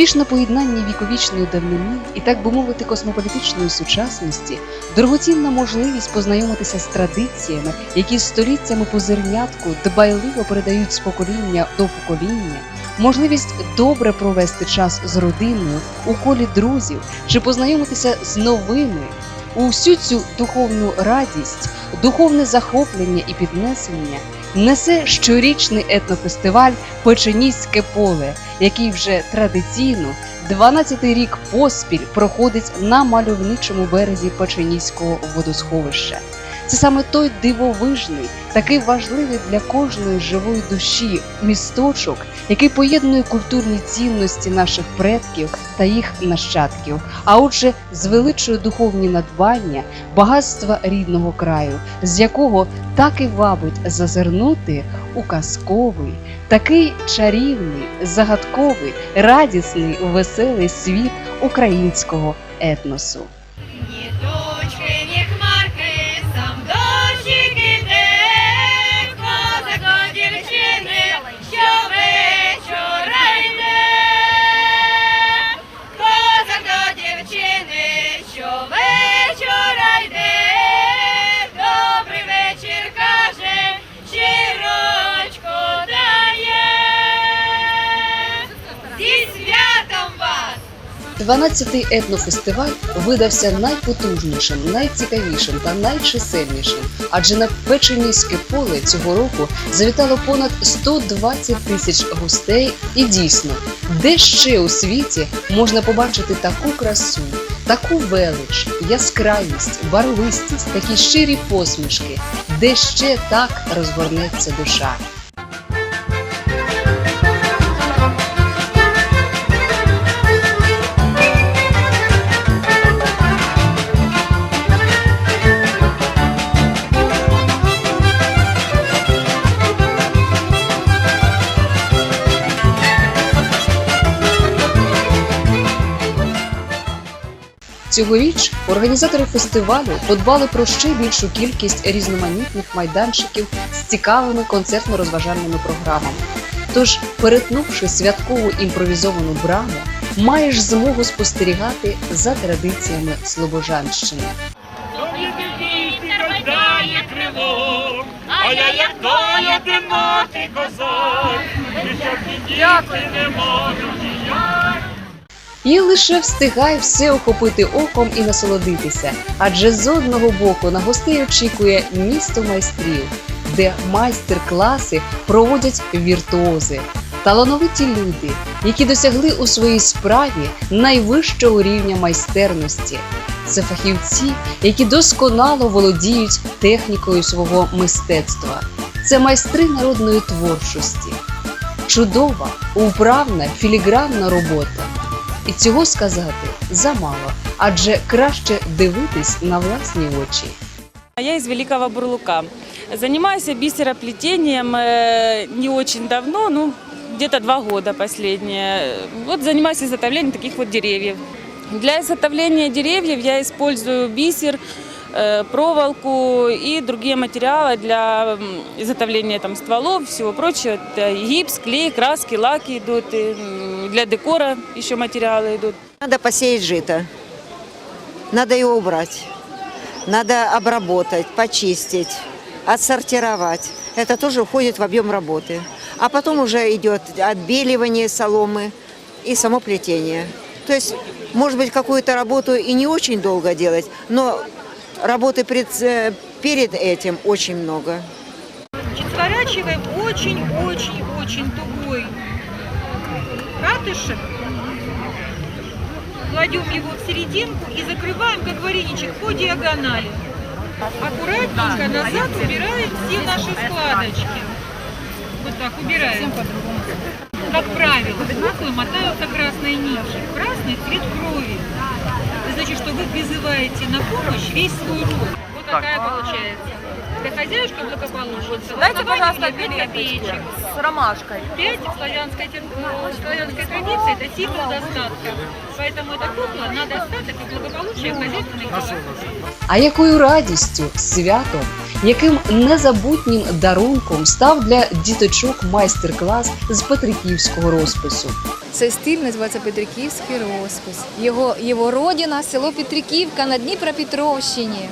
Успішне поєднання віковічної давнини і, так би мовити, космополітичної сучасності, дорогоцінна можливість познайомитися з традиціями, які століттями по зернятку дбайливо передають з покоління до покоління, можливість добре провести час з родиною у колі друзів чи познайомитися з новими. У всю цю духовну радість, духовне захоплення і піднесення несе щорічний етнофестиваль Печеніське поле, який вже традиційно 12-й рік поспіль проходить на мальовничому березі Печеніського водосховища. Це саме той дивовижний, такий важливий для кожної живої душі місточок, який поєднує культурні цінності наших предків та їх нащадків, а отже, звеличує духовні надбання, багатства рідного краю, з якого так і вабить зазирнути у казковий, такий чарівний, загадковий, радісний, веселий світ українського етносу. 12-й етнофестиваль видався найпотужнішим, найцікавішим та найчисельнішим, адже на Печеніське поле цього року завітало понад 120 тисяч гостей. І дійсно, де ще у світі можна побачити таку красу, таку велич, яскравість, барвистість, такі щирі посмішки, де ще так розгорнеться душа. Цьогоріч організатори фестивалю подбали про ще більшу кількість різноманітних майданчиків з цікавими концертно-розважальними програмами. Тож, перетнувши святкову імпровізовану браму, маєш змогу спостерігати за традиціями Слобожанщини. А. І лише встигай все охопити оком і насолодитися, адже з одного боку на гостей очікує місто майстрів, де майстер-класи проводять віртуози, талановиті люди, які досягли у своїй справі найвищого рівня майстерності. Це фахівці, які досконало володіють технікою свого мистецтва. Це майстри народної творчості. Чудова, управна, філігранна робота. І цього сказати замало, адже краще дивитись на власні очі. Я из Великого Бурлука. Занимаюсь бисероплетением э, не очень давно, ну, где-то два года последние. Вот занимаюсь изготовлением таких вот деревьев. Для изготовления деревьев я использую бисер, проволоку и другие материалы для изготовления там, стволов, всего прочего. Это гипс, клей, краски, лаки идут, и, для декора еще материалы идут. Надо посеять жито. Надо его убрать. Надо обработать, почистить, отсортировать. Это тоже уходит в объем работы. А потом уже идет отбеливание соломы и само плетение. То есть, может быть, какую-то работу и не очень долго делать, но работы пред- э, перед этим очень много. Сворачиваем очень-очень-очень тугой ратышек, кладем его в серединку и закрываем, как вареничек, по диагонали. Аккуратненько назад убираем все наши складочки. Вот так убираем. Как правило, куклы мотаются красной нитью. Красный цвет крови. Это значит, что вы призываете на помощь весь свой род. Вот такая получается. Для хозяюшки благополучницы. Дайте, Основание пожалуйста, для пять копеечек. билеточки с ромашкой. Пять в славянской, тер- в славянской традиции это символ достатка. Поэтому эта кукла на достаток и благополучие в хозяйственной дела. А якою радістю, святом, яким незабутнім дарунком став для діточок майстер-клас з Петриківського розпису. Цей стиль називається Петриківський розпис. Його, його родина – село Петриківка на Дніпропетровщині.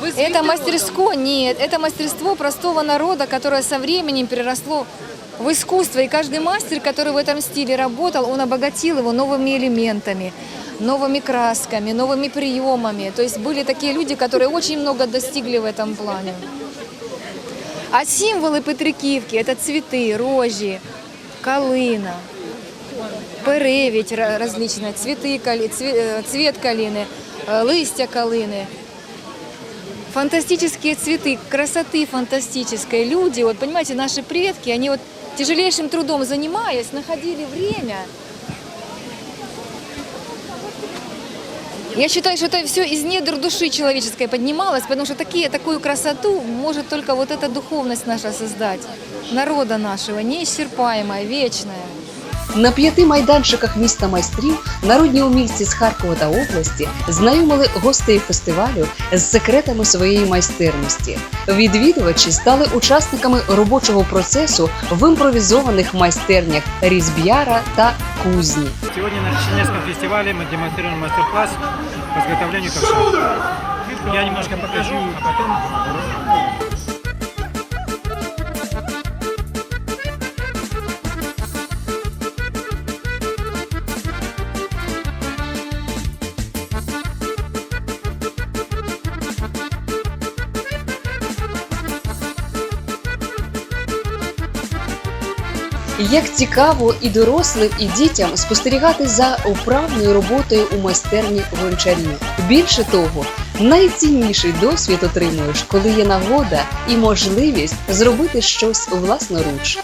Это мастерство, нет, это мастерство простого народа, которое со временем переросло в искусство. И каждый мастер, который в этом стиле работал, он обогатил его новыми элементами, новыми красками, новыми приемами. То есть были такие люди, которые очень много достигли в этом плане. А символы Петриківки – это цветы, рожи, калина, перевідь ра- различна, цветы, кали- цве- э, цвет калины, э, листья калины. Фантастические цветы, красоты фантастической. Люди, вот понимаете, наши предки, они вот тяжелейшим трудом занимаясь, находили время. Я считаю, что это все из недр души человеческой поднималось, потому что такие, такую красоту может только вот эта духовность наша создать, народа нашего, неисчерпаемая, вечная. На п'яти майданчиках міста майстрів народні умільці з Харкова та області знайомили гостей фестивалю з секретами своєї майстерності. Відвідувачі стали учасниками робочого процесу в імпровізованих майстернях різб'яра та кузні. Сегодня на Чеченецком фестивале мы демонстрируем мастер-класс по изготовлению ковша. Я немножко покажу, а потом... Як цікаво і дорослим, і дітям спостерігати за управною роботою у майстерні гончарів. Більше того, найцінніший досвід отримуєш, коли є нагода і можливість зробити щось власноруч.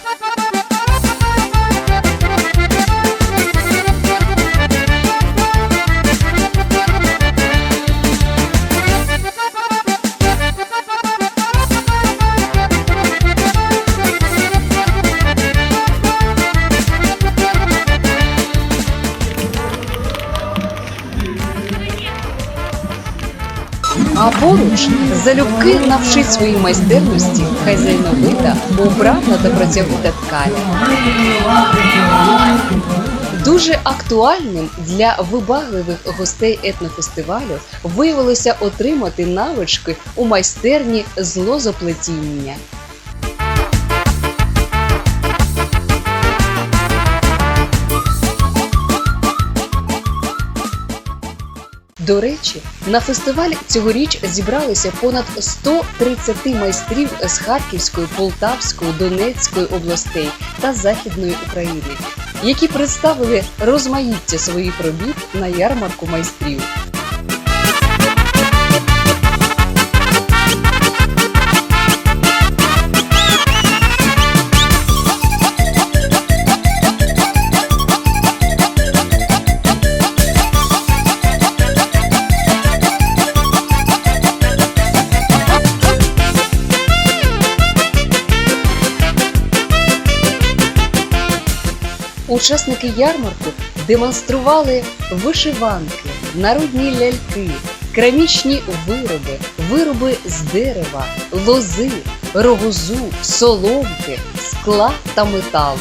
Поруч залюбки навчить своїй майстерності хазяйновита, управна та працьовита ткаля. Дуже актуальним для вибагливих гостей етнофестивалю виявилося отримати навички у майстерні з До речі, на фестиваль цьогоріч зібралися понад 130 майстрів з Харківської, Полтавської, Донецької областей та Західної України, які представили розмаїття своїх робіт на ярмарку майстрів. Учасники ярмарку демонстрували вишиванки, народні ляльки, керамічні вироби, вироби з дерева, лози, рогозу, соломки, скла та металу.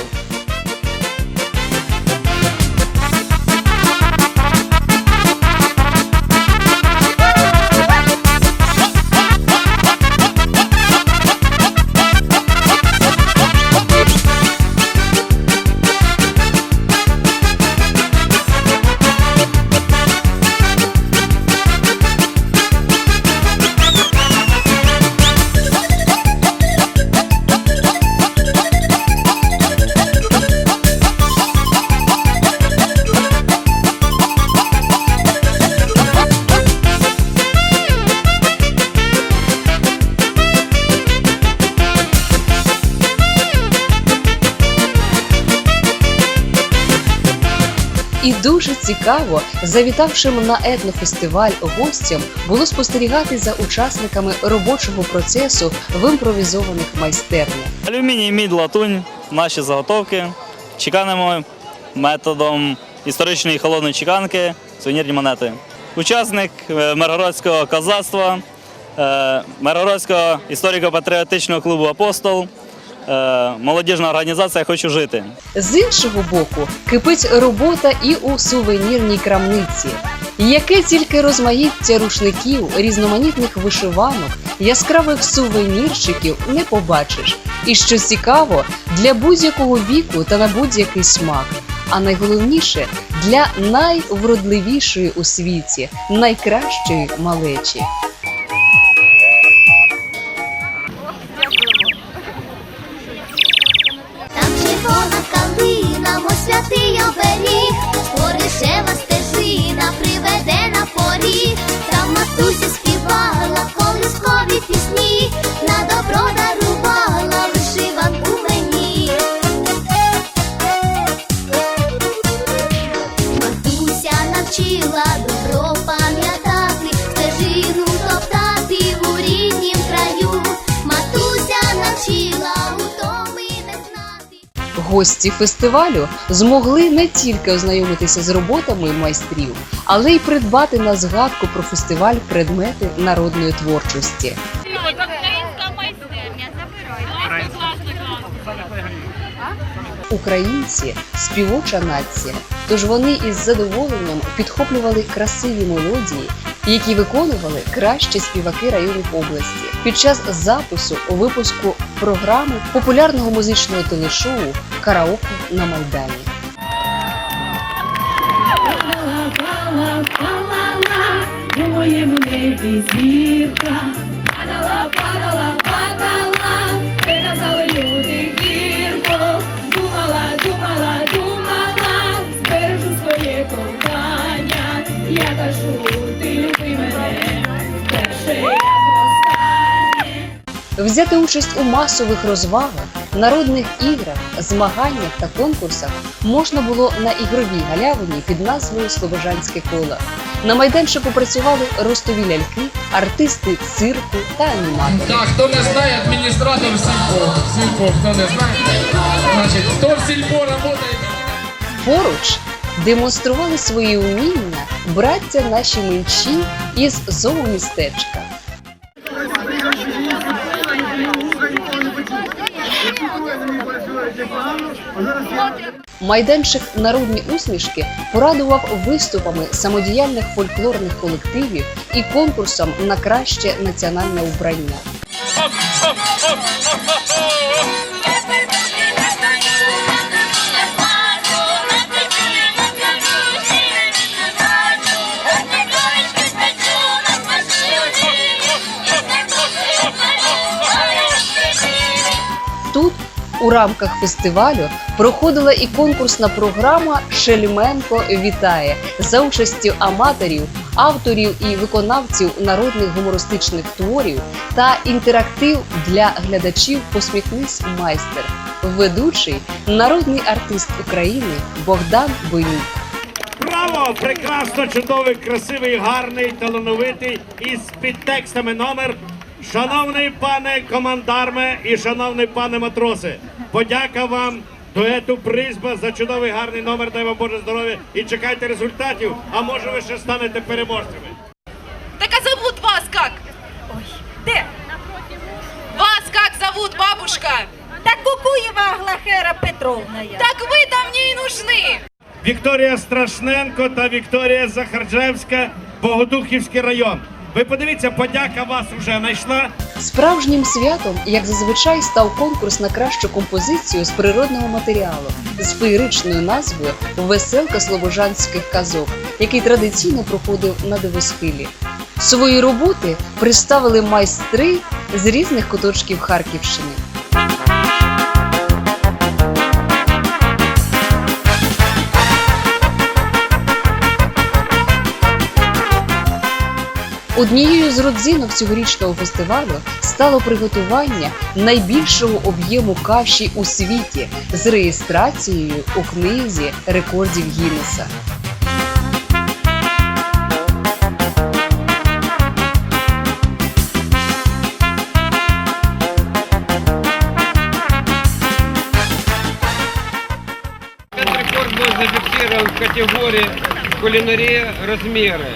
І дуже цікаво, завітавшим на етнофестиваль гостям було спостерігати за учасниками робочого процесу в імпровізованих майстернях. Алюміній, мідь, латунь, наші заготовки. Чеканимо методом історичної холодної чеканки сувенірні монети. Учасник е, Миргородського козацтва, е, Миргородського історико-патріотичного клубу Апостол, молодіжна організація Хочу жити. З іншого боку, кипить робота і у сувенірній крамниці. Яке тільки розмаїття рушників, різноманітних вишиванок, яскравих сувенірчиків не побачиш. І що цікаво, для будь-якого віку та на будь-який смак. А найголовніше для найвродливішої у світі, найкращої малечі. Навчила добро пам'ятати, стежину топтати у ріднім краю. Матуся навчила утоми не знати. Гості фестивалю змогли не тільки ознайомитися з роботами майстрів, але й придбати на згадку про фестиваль предмети народної творчості. Українці співоча нація, тож вони із задоволенням підхоплювали красиві мелодії, які виконували кращі співаки районів області. Під час запису випуску програми популярного музичного телешоу Караоке на Майдані. У моєму небі зірка, падала, падала, Взяти участь у масових розвагах, народних іграх, змаганнях та конкурсах можна було на ігровій галявині під назвою Слобожанське коло. На майданчику працювали ростові ляльки, артисти цирку та аніматори. Так, хто не знає, адміністратор Сільпо. Сільпо, хто не знає. Значить, хто в Сільпо працює, Поруч демонстрували свої уміння браття наші менші із зоомістечка. Майданчик народні усмішки порадував виступами самодіяльних фольклорних колективів і конкурсом на краще національне убрання. У рамках фестивалю проходила і конкурсна програма Шельменко вітає за участю аматорів, авторів і виконавців народних гумористичних творів та інтерактив для глядачів Посміхнись майстер, ведучий народний артист України Богдан Бенюк. Браво! Прекрасно, чудовий, красивий, гарний, талановитий і з підтекстами номер. Шановний пане командарме і шановний пане матроси, подяка вам дуету Призьба за чудовий гарний номер. Дай вам Боже здоров'я і чекайте результатів. А може ви ще станете переможцями. Так а зовут вас как? Ой, де? Вас как зовут, бабушка? Так Кукуєва Глахера Петровна я. Так вы там мне и нужны. Вікторія Страшненко та Вікторія Захарджевська, Богодухівський район. Ви подивіться, подяка вас вже знайшла. Справжнім святом, як зазвичай, став конкурс на кращу композицію з природного матеріалу з феєричною назвою Веселка слобожанських казок, який традиційно проходив на Дивосхилі. Свої роботи представили майстри з різних куточків Харківщини. Однією з родзинок цьогорічного фестивалю стало приготування найбільшого об'єму каші у світі з реєстрацією у книзі рекордів Гіннеса. Этот рекорд был зафиксирован в категории кулинария размеры.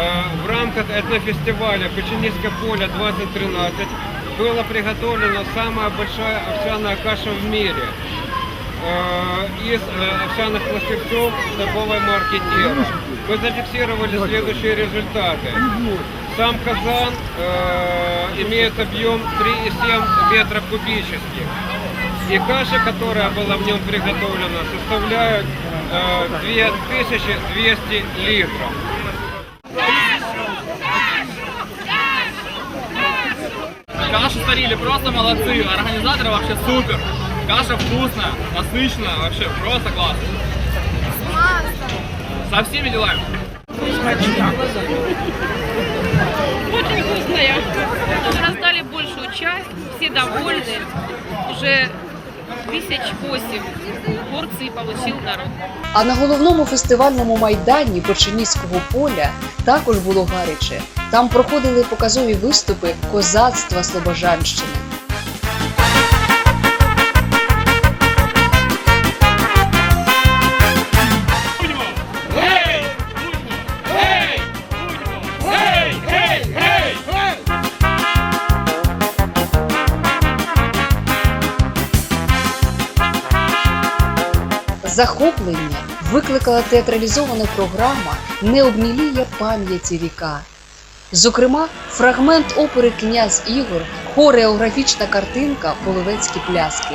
Э, В рамках этнофестиваля Печенецкое поле 2013 была приготовлена самая большая овсяная каша в мире э, из э, овсяных пластирцов торговой марки Тера. Мы зафиксировали следующие результаты. Сам казан имеет объем 3,7 метра кубических. И каша, которая была в нем приготовлена, составляет э, 2200 литров. Кашу сварили, просто молодцы. Организаторы вообще супер. Каша вкусная, насыщенная, вообще просто классно. Со всеми делами. Очень вкусная. Раздали большую часть, все довольны. Уже тысяч восім порцій отримав народ. А на головному фестивальному майдані Печеніського поля також було гаряче. Там проходили показові виступи козацтва Слобожанщини. Захоплення викликала театралізована програма Не обміліє пам'яті ріка. Зокрема, фрагмент опери Князь Ігор, хореографічна картинка Половецькі пляски.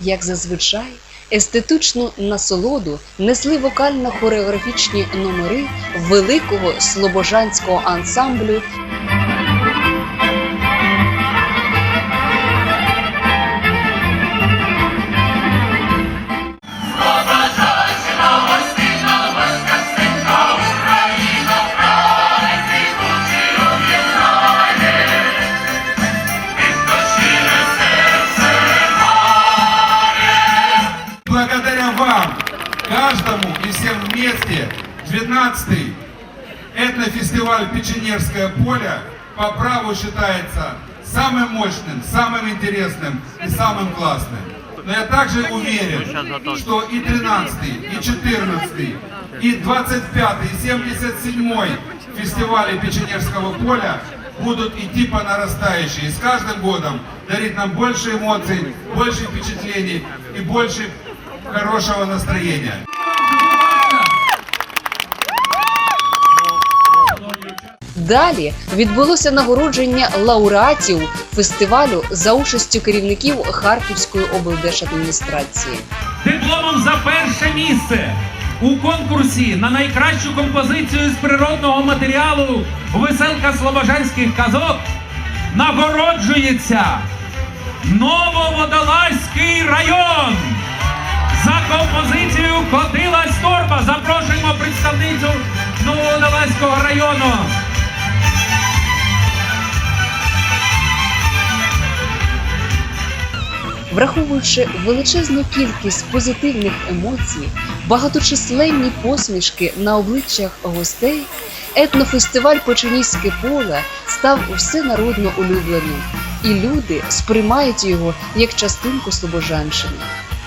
Як зазвичай, естетичну насолоду несли вокально-хореографічні номери великого слобожанського ансамблю Благодаря вам, каждому и всем вместе, 12-й этнофестиваль «Печенежское поле» по праву считается самым мощным, самым интересным и самым классным. Но я также уверен, что и 13-й, и 14-й, и 25-й, и 77-й фестивали Печенежского поля будут идти по нарастающей. И с каждым годом дарить нам больше эмоций, больше впечатлений и больше хорошего настроения. Далі відбулося нагородження лауреатів фестивалю за участю керівників Харківської облдержадміністрації. дипломом за перше місце у конкурсі на найкращу композицію з природного матеріалу Веселка Слобожанських казок нагороджується Нововодолазький район. За композицію Котилась торба запрошуємо представницю Нововодолазького району. Враховуючи величезну кількість позитивних емоцій, багаточисленні посмішки на обличчях гостей, етнофестиваль Починіське поле став всенародно улюбленим, і люди сприймають його як частинку Слобожанщини.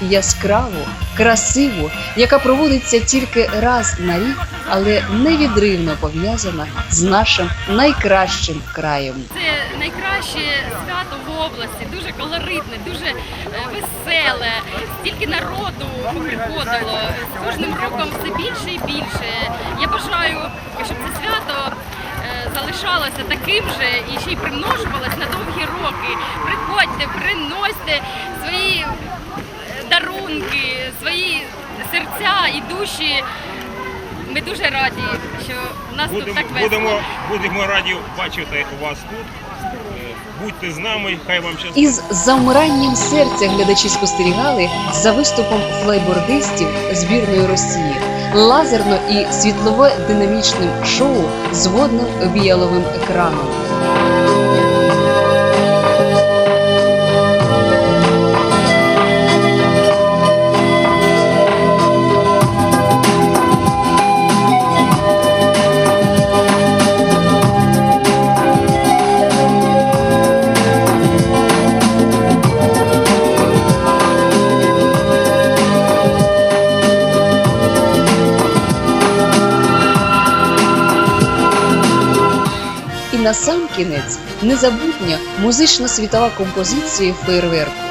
Яскраву, красиву, яка проводиться тільки раз на рік, але невідривно пов'язана з нашим найкращим краєм. Це найкраще свято в області, дуже колоритне, дуже е, веселе. Стільки народу приходило. З кожним роком все більше і більше. Я бажаю, щоб це свято е, залишалося таким же і ще й примножувалось на довгі роки. Приходьте, приносьте свої е, дарунки, свої серця і душі. Ми дуже раді, що в нас тут так весело. будемо, будемо раді бачити вас тут. Е, Будьте з нами, хай вам щастить. Із завмиранням серця глядачі спостерігали за виступом флейбордистів збірної Росії, лазерно і світлово-динамічним шоу з водним віяловим екраном. На сам кінець незабутня музично-світова композиція фейерверку.